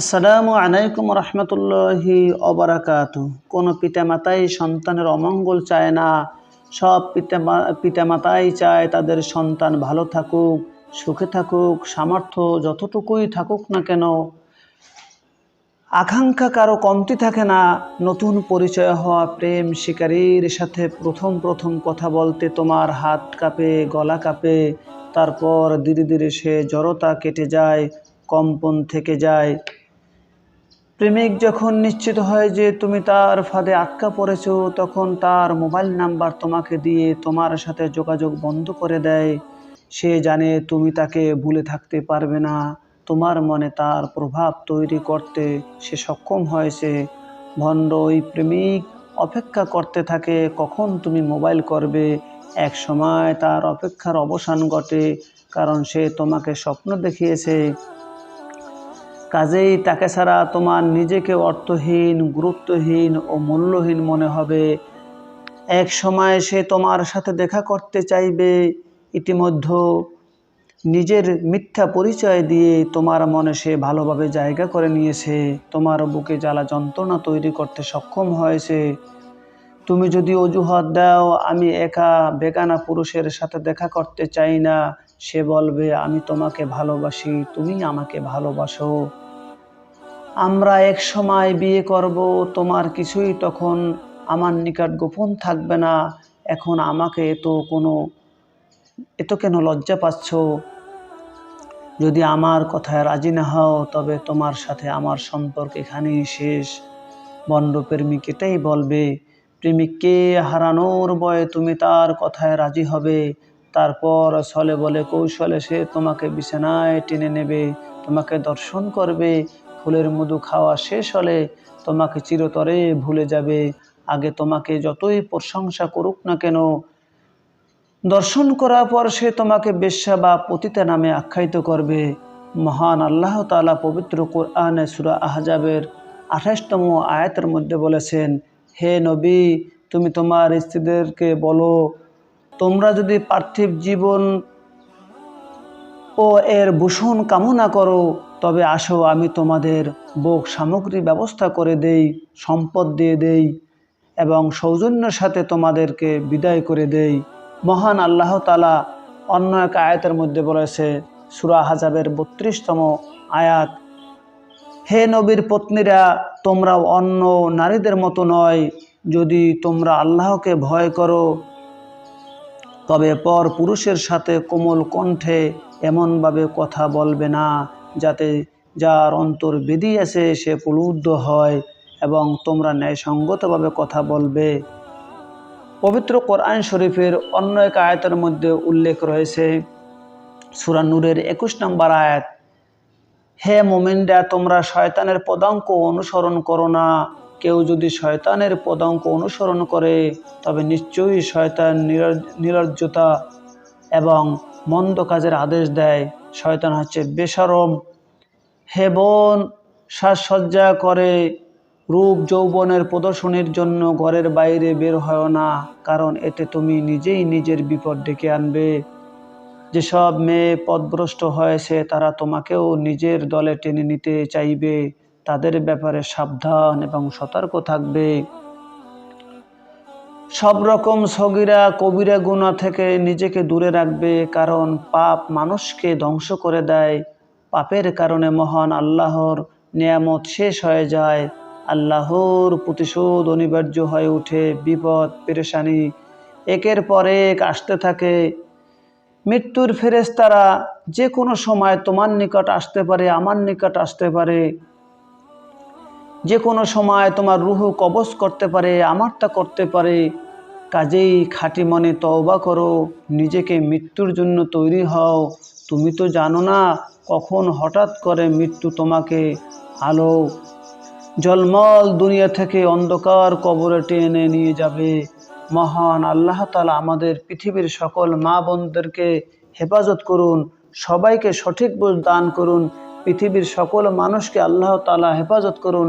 আসসালামু আলাইকুম রহমতুল্লাহি অবরাকাত। কোনো পিতামাতাই সন্তানের অমঙ্গল চায় না। সব পিতা পিতামাতাই চায় তাদের সন্তান ভালো থাকুক, সুখে থাকুক, সামর্থ্য যতটুকুই থাকুক না কেন। আকাঙ্ক্ষা কারও কমতি থাকে না। নতুন পরিচয় হওয়া, প্রেম শিকারীর সাথে প্রথম প্রথম কথা বলতে তোমার হাত কাঁপে, গলা কাঁপে। তারপর ধীরে ধীরে সে জড়তা কেটে যায়, কম্পন থেকে যায়। প্রেমিক যখন নিশ্চিত হয় যে তুমি তার ফাঁদে আটকা পড়েছ, তখন তার মোবাইল নাম্বার তোমাকে দিয়ে তোমার সাথে যোগাযোগ বন্ধ করে দেয়। সে জানে তুমি তাকে ভুলে থাকতে পারবে না। তোমার মনে তার প্রভাব তৈরি করতে সে সক্ষম হয়েছে। ভণ্ড ওই প্রেমিক অপেক্ষা করতে থাকে, কখন তুমি মোবাইল করবে? এক সময় তার অপেক্ষার অবসান ঘটে, কারণ সে তোমাকে স্বপ্ন দেখিয়েছে। কাজেই তাকে ছাড়া তোমার নিজেকে অর্থহীন, গুরুত্বহীন ও মূল্যহীন মনে হবে। এক সময় সে তোমার সাথে দেখা করতে চাইবে, ইতিমধ্যে নিজের মিথ্যা পরিচয় দিয়ে তোমার মনে সে ভালোভাবে জায়গা করে নিয়েছে। তোমার বুকে জ্বালা যন্ত্রণা তৈরি করতে সক্ষম হয়েছে। তুমি যদি অজুহাত দাও, আমি একা বেগানা পুরুষের সাথে দেখা করতে চাই না। সে বলবে, আমি তোমাকে ভালোবাসি, তুমি আমাকে ভালোবাসো। আমরা এক সময় বিয়ে করব, তোমার কিছুই তখন আমার নিকট গোপন থাকবে না। এখন আমাকে এত কোনো এত কেন লজ্জা পাচ্ছ? যদি আমার কথায় রাজি না হও, তবে তোমার সাথে আমার সম্পর্ক এখানেই শেষ। বন্ড প্রেমিক এটাই বলবে, প্রেমিককে হারানোর বয়ে তুমি তার কথায় রাজি হবে। তারপর ছলে বলে কৌশলে সে তোমাকে বিছানায় টেনে নেবে, তোমাকে দর্শন করবে, ফুলের মধু খাওয়া শেষ হলে তোমাকে চিরতরে ভুলে যাবে। আগে তোমাকে যতই প্রশংসা করুক না কেন, দর্শন করার পর সে তোমাকে বেশ্যা বা পতিতা নামে আখ্যায়িত করবে। মহান আল্লাহ তালা পবিত্র কোরআনে সুরা আহজাবের আঠাশতম আয়াতের মধ্যে বলেছেন, হে নবী, তুমি তোমার স্ত্রীদেরকে বলো তোমরা যদি পার্থিব জীবন ও এর ভূষণ কামনা করো, তবে আসো আমি তোমাদের বোক সামগ্রী ব্যবস্থা করে দেই, সম্পদ দিয়ে দেই, এবং সৌজন্যের সাথে তোমাদেরকে বিদায় করে দেই। মহান আল্লাহ তালা অন্য এক আয়াতের মধ্যে বলেছে, সুরা হাজাবের বত্রিশতম আয়াত, হে নবীর পত্নীরা তোমরা অন্য নারীদের মতো নয়, যদি তোমরা আল্লাহকে ভয় করো তবে পর পুরুষের সাথে কোমল কণ্ঠে এমনভাবে কথা বলবে না, যাতে যার অন্তর বেদি আছে সে প্রলুব্ধ হয় এবং তোমরা ন্যায়সঙ্গতভাবে কথা বলবে। পবিত্র কোরআন শরীফের অন্য এক আয়াতের মধ্যে উল্লেখ রয়েছে সুরানুরের একুশ নম্বর আয়াত, হে মোমিনরা, তোমরা শয়তানের পদাঙ্ক অনুসরণ করো না। কেউ যদি শয়তানের পদাঙ্ক অনুসরণ করে, তবে নিশ্চয়ই শয়তান নিরজ্জতা এবং মন্দ কাজের আদেশ দেয়। শয়তান হচ্ছে বেসরম। হেবন সাজসজ্জা করে। রূপ যৌবনের প্রদর্শনীর জন্য ঘরের বাইরে বের হয় না, কারণ এতে তুমি নিজেই নিজের বিপদ ডেকে আনবে। যেসব মেয়ে পদভ্রষ্ট হয়েছে, তারা তোমাকেও নিজের দলে টেনে নিতে চাইবে। তাদের ব্যাপারে সাবধান এবং সতর্ক থাকবে। সব রকম সগিরা, কবিরা গুণা থেকে নিজেকে দূরে রাখবে, কারণ পাপ মানুষকে ধ্বংস করে দেয়। পাপের কারণে মহান আল্লাহর নিয়ামত শেষ হয়ে যায়। আল্লাহর প্রতিশোধ অনিবার্য হয়ে ওঠে, বিপদ, পেরেশানি। একের পর এক আসতে থাকে। মৃত্যুর ফেরেস্তারা যে কোনো সময় তোমার নিকট আসতে পারে, আমার নিকট আসতে পারে। যে কোনো সময় তোমার রুহ কবচ করতে পারে আমারটা করতে পারে, কাজেই খাঁটি মনে তওবা করো, নিজেকে মৃত্যুর জন্য তৈরি হও। তুমি তো জানো না কখন হঠাৎ করে মৃত্যু তোমাকে আলো জলমল দুনিয়া থেকে অন্ধকার কবরে টেনে নিয়ে যাবে। মহান আল্লাহ তালা আমাদের পৃথিবীর সকল মা বোনদেরকে হেফাজত করুন, সবাইকে সঠিক বোঝ দান করুন, পৃথিবীর সকল মানুষকে আল্লাহ তালা হেফাজত করুন।